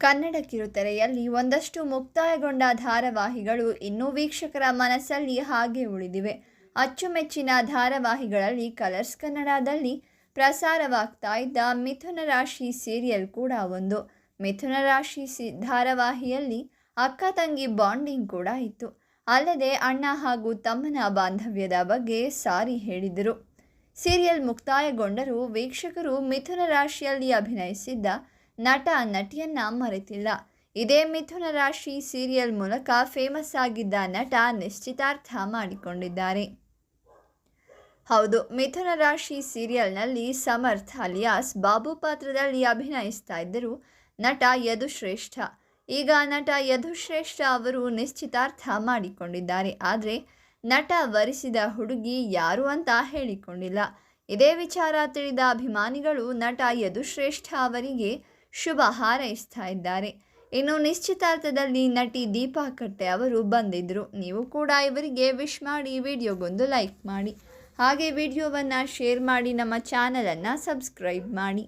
ಕನ್ನಡ ಕಿರುತೆರೆಯಲ್ಲಿ ಒಂದಷ್ಟು ಮುಕ್ತಾಯಗೊಂಡ ಧಾರಾವಾಹಿಗಳು ಇನ್ನೂ ವೀಕ್ಷಕರ ಮನಸ್ಸಲ್ಲಿ ಹಾಗೆ ಉಳಿದಿವೆ. ಅಚ್ಚುಮೆಚ್ಚಿನ ಧಾರಾವಾಹಿಗಳಲ್ಲಿ ಕಲರ್ಸ್ ಕನ್ನಡದಲ್ಲಿ ಪ್ರಸಾರವಾಗ್ತಾ ಇದ್ದ ಮಿಥುನ ರಾಶಿ ಸೀರಿಯಲ್ ಕೂಡ ಒಂದು. ಮಿಥುನ ರಾಶಿ ಸಿ ಧಾರಾವಾಹಿಯಲ್ಲಿ ಅಕ್ಕ ತಂಗಿ ಬಾಂಡಿಂಗ್ ಕೂಡ ಇತ್ತು. ಅಲ್ಲದೆ ಅಣ್ಣ ಹಾಗೂ ತಮ್ಮನ ಬಾಂಧವ್ಯದ ಬಗ್ಗೆ ಸಾರಿ ಹೇಳಿದರು. ಸೀರಿಯಲ್ ಮುಕ್ತಾಯಗೊಂಡರೂ ವೀಕ್ಷಕರು ಮಿಥುನ ರಾಶಿಯಲ್ಲಿ ಅಭಿನಯಿಸಿದ್ದ ನಟ ನಟಿಯನ್ನ ಮರೆತಿಲ್ಲ. ಇದೇ ಮಿಥುನ ರಾಶಿ ಸೀರಿಯಲ್ ಮೂಲಕ ಫೇಮಸ್ ಆಗಿದ್ದ ನಟ ನಿಶ್ಚಿತಾರ್ಥ ಮಾಡಿಕೊಂಡಿದ್ದಾರೆ. ಹೌದು, ಮಿಥುನ ರಾಶಿ ಸೀರಿಯಲ್ನಲ್ಲಿ ಸಮರ್ಥ್ ಅಲಿಯಾಸ್ ಬಾಬು ಪಾತ್ರದಲ್ಲಿ ಅಭಿನಯಿಸ್ತಾ ಇದ್ದರು ನಟ ಯದುಶ್ರೇಷ್ಠ. ಈಗ ನಟ ಯದುಶ್ರೇಷ್ಠ ಅವರು ನಿಶ್ಚಿತಾರ್ಥ ಮಾಡಿಕೊಂಡಿದ್ದಾರೆ. ಆದರೆ ನಟ ವರಿಸಿದ ಹುಡುಗಿ ಯಾರು ಅಂತ ಹೇಳಿಕೊಂಡಿಲ್ಲ. ಇದೇ ವಿಚಾರ ತಿಳಿದ ಅಭಿಮಾನಿಗಳು ನಟ ಯದುಶ್ರೇಷ್ಠ ಅವರಿಗೆ ಶುಭ ಹಾರೈಸ್ತಾ ಇದ್ದಾರೆ. ಇನ್ನು ನಿಶ್ಚಿತಾರ್ಥದಲ್ಲಿ ನಟಿ ದೀಪಾ ಕಟ್ಟೆ ಅವರು ಬಂದಿದ್ದರು ನೀವು ಕೂಡ ಇವರಿಗೆ ವಿಶ್ ಮಾಡಿ ವಿಡಿಯೋಗೊಂದು ಲೈಕ್ ಮಾಡಿ. ಹಾಗೆ ವಿಡಿಯೋವನ್ನು ಶೇರ್ ಮಾಡಿ, ನಮ್ಮ ಚಾನಲನ್ನು ಸಬ್ಸ್ಕ್ರೈಬ್ ಮಾಡಿ.